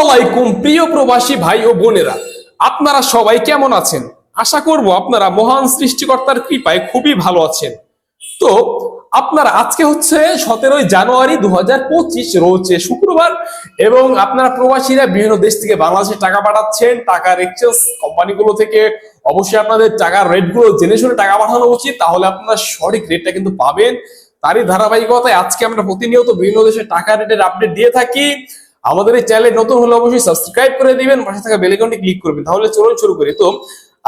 আলাইকুম প্রিয় প্রবাসী ভাই ও বোনেরা। আপনারা সবাই কেমন আছেন? আশা করব আপনারা মহান সৃষ্টিকর্তার কৃপায় খুবই ভালো আছেন। তো, আপনারা আজকে হচ্ছে সতেরোই জানুয়ারি দু হাজার পঁচিশ রয়েছে শুক্রবার, এবং আপনারা প্রবাসীরা বিভিন্ন দেশ থেকে বাংলাদেশে টাকা পাঠাচ্ছেন, টাকার এক্সচেঞ্জ কোম্পানিগুলো থেকে। অবশ্যই আপনাদের টাকার রেটগুলো জেনে শুনে টাকা পাঠানো উচিত, তাহলে আপনারা সঠিক রেটটা কিন্তু পাবেন। তারই ধারাবাহিকতায় আজকে আমরা প্রতিনিয়ত বিভিন্ন দেশে টাকা রেটের আপডেট দিয়ে থাকি। আমাদের এই চ্যানেলে নতুন হলে অবশ্যই সাবস্ক্রাইব করে দিবেন, পাশে থাকা বেলেকনটি ক্লিক করবেন, তাহলে চলুন শুরু করি। তো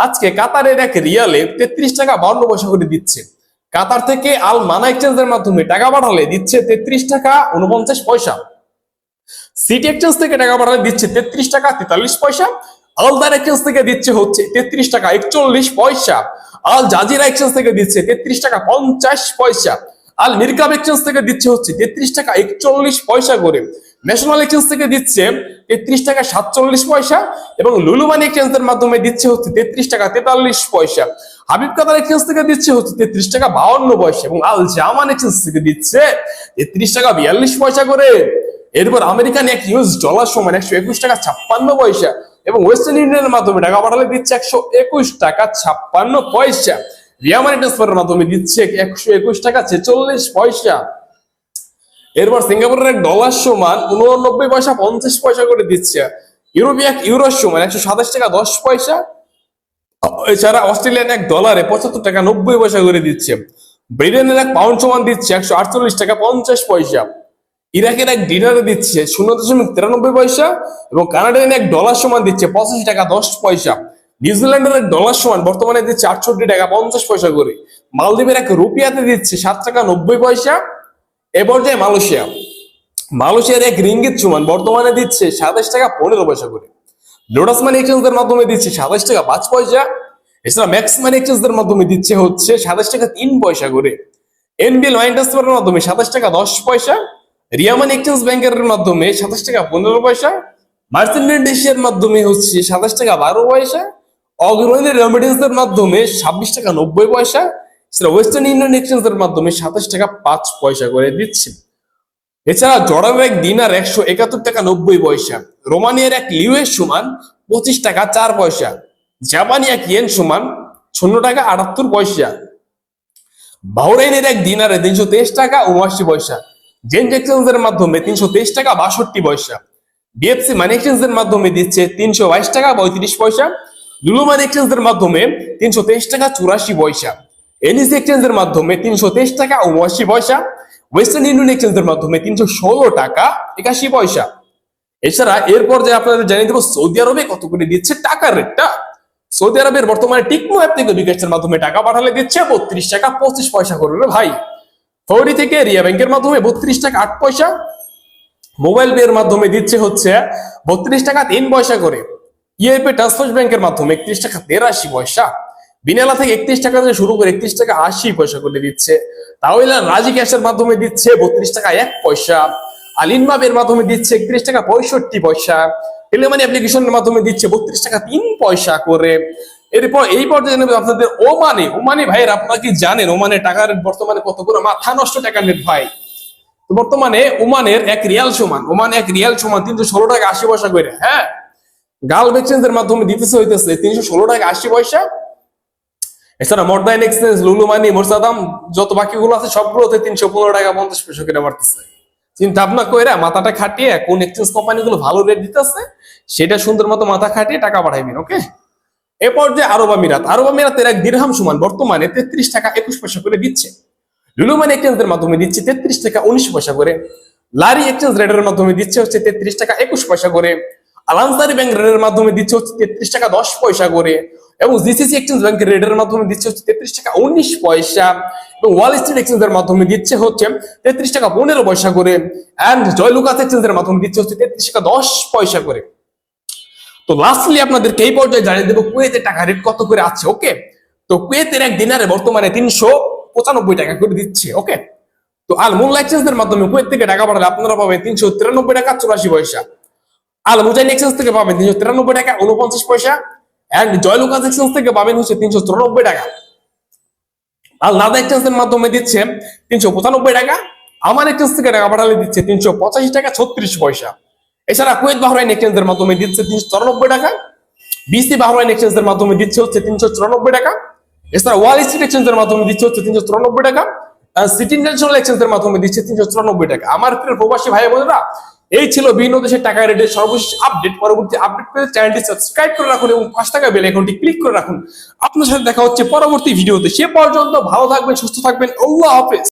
আজকে কাতারের এক রিয়ালে তেত্রিশ টাকা বান্ন পয়সা করে দিচ্ছে। কাতার থেকে আল মানা এক্সচেঞ্জের মাধ্যমে টাকা পাঠালে দিচ্ছে তেত্রিশ টাকা উনপঞ্চাশ পয়সা। সিটি এক্সচেঞ্জ থেকে টাকা পাঠালে দিচ্ছে তেত্রিশ টাকা তেতাল্লিশ পয়সা। আলদার এক্সচেঞ্জ থেকে দিচ্ছে হচ্ছে তেত্রিশ টাকা একচল্লিশ পয়সা। আল জাজিরা এক্সচেঞ্জ থেকে দিচ্ছে তেত্রিশ টাকা পঞ্চাশ পয়সা। আল মিরকাব এক্সচেঞ্জ থেকে দিচ্ছে হচ্ছে তেত্রিশ টাকা একচল্লিশ পয়সা করে। ন্যাশনাল এক্সচেঞ্জ থেকে দিচ্ছে তেত্রিশ টাকা সাতচল্লিশ পয়সা এবং লুলুমানি এক্সচেঞ্জের মাধ্যমে দিচ্ছে হচ্ছে তেত্রিশ টাকা তেতাল্লিশ পয়সা। হাবিব কাতার এক্সচেঞ্জ থেকে দিচ্ছে হচ্ছে তেত্রিশ টাকা বাউন্ন পয়সা এবং আল জামান এক্সচেঞ্জ থেকে দিচ্ছে তেত্রিশ টাকা বিয়াল্লিশ পয়সা করে। এরপর আমেরিকান এক ইউএস ডলার সমান একশো একুশ টাকা ছাপ্পান্ন পয়সা এবং ওয়েস্টার্ন ইউনিয়নের মাধ্যমে টাকা পাঠালে দিচ্ছে একশো একুশ টাকা ছাপ্পান্ন পয়সা। রিয়ামানি ট্রান্সফারের মাধ্যমে দিচ্ছে একশো একুশ টাকা ছেচল্লিশ পয়সা। এরপর সিঙ্গাপুরের এক ডলার সমান উননব্বই পয়সা পঞ্চাশ পয়সা করে দিচ্ছে। ইউরোপীয় এক ইউরো সমান একশো সাতাশ টাকা দশ পয়সা। এছাড়া অস্ট্রেলিয়ান এক ডলারে পঁচাত্তর টাকা নব্বই পয়সা করে দিচ্ছে। ব্রিটেনের এক পাউন্ড সমান দিচ্ছে একশো আটচল্লিশ টাকা পঞ্চাশ পয়সা। ইরাকের এক ডিনারে দিচ্ছে শূন্য দশমিক তিরানব্বই পয়সা এবং কানাডিয়ান এক ডলার সমান দিচ্ছে পঁচাশি টাকা দশ পয়সা। নিউজিল্যান্ডের এক ডলার সমান বর্তমানে দিচ্ছে আটষট্টি টাকা পঞ্চাশ পয়সা করে। মালদ্বীপের এক রুপিয়াতে দিচ্ছে সাত টাকা নব্বই পয়সা। এ পর্যায়ে মালয়েশিয়া। মালয়েশিয়ার এক রিঙ্গিত সমান বর্তমানে দিচ্ছে সাতাশ টাকা পনেরো পয়সা করে। লোটাস মানি এক্সচেঞ্জের মাধ্যমে দিচ্ছে সাতাশ টাকা পাঁচ পয়সা। এছাড়া ম্যাক্স মানি এক্সচেঞ্জের মাধ্যমে দিচ্ছে হচ্ছে সাতাশ টাকা তিন পয়সা করে। এনবিএল ওয়াইন ট্রান্সফারের মাধ্যমে সাতাশ টাকা দশ পয়সা। রিয়ামান এক্সচেঞ্জ ব্যাংকের মাধ্যমে সাতাশ টাকা পনেরো পয়সা। মার্চেন্টেন্ট এশিয়ার মাধ্যমে হচ্ছে সাতাশ টাকা বারো পয়সা। অগ্রণী রেমিটেন্সের মাধ্যমে ছাব্বিশ টাকা নব্বই পয়সা। সেটা ওয়েস্টার্ন ইউনিয়ন এক্সচেঞ্জের মাধ্যমে সাতাশ টাকা পাঁচ পয়সা করে দিচ্ছে। এছাড়া জর্ডানের এক দিনার একশো একাত্তর টাকা নব্বই পয়সা, রোমানিয়ার এক লিউয়ের সমান পঁচিশ টাকা চার পয়সা, জাপানি এক ইয়েন সমান শূন্য টাকা আটাত্তর পয়সা। বাহরাইনের এক দিনারে তিনশো তেইশ টাকা উনআশি পয়সা, জেন্ট এক্সচেঞ্জের মাধ্যমে তিনশো তেইশ টাকা বাষট্টি পয়সা, বিএফসি মানি এক্সচেঞ্জের মাধ্যমে দিচ্ছে তিনশো বাইশ টাকা পঁয়ত্রিশ পয়সা লুলু মানি এক্সচেঞ্জের মাধ্যমে তিনশো তেইশ টাকা চুরাশি পয়সা। এনইসি এক্সচেঞ্জের মাধ্যমে তিনশো তেইশ টাকা উনআশি পয়সা। ওয়েস্টার্ন ইউনিয়ন এক্সচেঞ্জের মাধ্যমে তিনশো ষোলো টাকা, একাশি পয়সা। এছাড়া এরপর যে আপনাদের জানিয়ে দেবো, সৌদি আরবে কত করে দিচ্ছে টাকার রেটটা? সৌদি আরবের বর্তমানে টিকমো অ্যাপ থেকে বিকাশের মাধ্যমে টাকা পাঠালে দিচ্ছে বত্রিশ টাকা পঁচিশ পয়সা করে রে ভাই। ফৌরি থেকে রিয়া ব্যাংকের মাধ্যমে বত্রিশ টাকা আট পয়সা। মোবাইল পে এর মাধ্যমে দিচ্ছে হচ্ছে বত্রিশ টাকা তিন পয়সা করে। ইউএপি ট্রান্সফার ব্যাংকের মাধ্যমে একত্রিশ টাকা তেরাশি পয়সা। বিনালা থেকে একত্রিশ টাকা থেকে শুরু করে একত্রিশ টাকা আশি পয়সা করে দিচ্ছে। তাহলে রাজি ক্যাশের মাধ্যমে দিচ্ছে বত্রিশ টাকা এক পয়সা। আলিনবাবের মাধ্যমে দিচ্ছে একত্রিশ টাকা পঁয়ষট্টি পয়সা। টেলিমানি অ্যাপ্লিকেশনের মাধ্যমে দিচ্ছে বত্রিশ টাকা তিন পয়সা করে। এরপর এই পর্যায়ে নেবে আপনাদের ওমানে। ওমানে ভাইয়ের, আপনারা কি জানেন ওমানে টাকার বর্তমানে কত করে মাথা নষ্ট টাকা নেট ভাই? বর্তমানে ওমানের এক রিয়াল সমান, ওমান এক রিয়াল সমান তিনশো ষোলো টাকা আশি পয়সা করে হ্যাঁ? গাল এক্সচেঞ্জের মাধ্যমে দিতেছে হইতেছে তিনশো ষোলো টাকা আশি পয়সা এছাড়া মডার্ন এক্সচেঞ্জ লুলুমানি মোরসাদাম যত বাকিগুলো আছে, সবগুলোতে তিনশো পনেরো টাকা পঞ্চাশ পয়সা করে বাড়তেছে। চিন্তা ভাবনা কইরা মাথাটা খাটিয়ে কোন এক্সচেঞ্জ কোম্পানিগুলো ভালো রেট দিতেছে, সেটা সুন্দর মতো মাথা খাটিয়ে টাকা পাঠাইবেন ওকে এ পর্যায়ে আরব আমিরাত আরব আমিরাতের এক দিরহাম সমান বর্তমানে তেত্রিশ টাকা একুশ পয়সা করে দিচ্ছে। লুলুমানি এক্সচেঞ্জের মাধ্যমে দিচ্ছে তেত্রিশ টাকা উনিশ পয়সা করে। লারি এক্সচেঞ্জ রেটের মাধ্যমে দিচ্ছে হচ্ছে তেত্রিশ টাকা একুশ পয়সা করে। আলানসারি ব্যাংক রেটের মাধ্যমে দিচ্ছে হচ্ছে তেত্রিশ টাকা দশ পয়সা করে। এবং জিসিসি এক্সচেঞ্জ ব্যাংকের রেটের মাধ্যমে দিচ্ছে হচ্ছে তেত্রিশ টাকা উনিশ পয়সা এবং ওয়াল স্ট্রিট এক্সচেঞ্জের মাধ্যমে দিচ্ছে হচ্ছে তেত্রিশ টাকা পনেরো পয়সা করে। অ্যান্ড জয়লুকাস এক্সচেঞ্জের মাধ্যমে দিচ্ছে হচ্ছে তেত্রিশ টাকা দশ পয়সা করে। তো লাস্টলি আপনাদেরকে এই পর্যায়ে জানিয়ে দেবো কুয়েতের টাকা রেট কত করে আছে ওকে তো কুয়েতের এক দিনারে বর্তমানে তিনশো পঁচানব্বই টাকা করে দিচ্ছে ওকে তো আল মোল্লা এক্সচেঞ্জের মাধ্যমে কুয়েত থেকে টাকা পাঠালে আপনারা পাবেন তিনশো তিরানব্বই টাকা চুরাশি পয়সা। আল মুজাইন এক্সচেঞ্জ থেকে পাবেন তিনশো তিরানব্বই টাকা উনপঞ্চাশ পয়সা। অ্যান্ড জয়লুকাস এক্সচেঞ্জ থেকে পাবেন হচ্ছে তিনশো চুরানব্বই টাকা। আল নাদা এক্সচেঞ্জের মাধ্যমে দিচ্ছে তিনশো পঁচানব্বই টাকা আমার এক্সচেঞ্জ থেকে টাকা পাঠালে দিচ্ছে তিনশো পঁচাশি টাকা, ছত্রিশ পয়সা। এছাড়া কুয়েত বাহরাইন এক্সচেঞ্জের মাধ্যমে দিচ্ছে তিনশো চুরানব্বই টাকা, বিসি বাহরাইন এক্সচেঞ্জের মাধ্যমে দিচ্ছে হচ্ছে তিনশো চুরানব্বই টাকা। এছাড়া ওয়াল স্ট্রিট এক্সচেঞ্জের মাধ্যমে দিচ্ছে হচ্ছে তিনশো চুরানব্বই টাকা সিটি ইন্টারন্যাশনাল এক্সচেঞ্জের মাধ্যমে দিচ্ছে তিনশো চুরানব্বই টাকা। আমার প্রিয় প্রবাসী ভাই বোনেরা এই ছিল বিভিন্ন দেশের টাকা রেটের সর্বশেষ আপডেট পরবর্তী আপডেট পেতে চ্যানেলটি সাবস্ক্রাইব করে রাখুন এবং পাঁচ টাকা বেল আইকনটি ক্লিক করে রাখুন। আপনার সাথে দেখা হচ্ছে পরবর্তী ভিডিওতে সে পর্যন্ত ভালো থাকবেন, সুস্থ থাকবেন। আল্লাহ হাফেজ।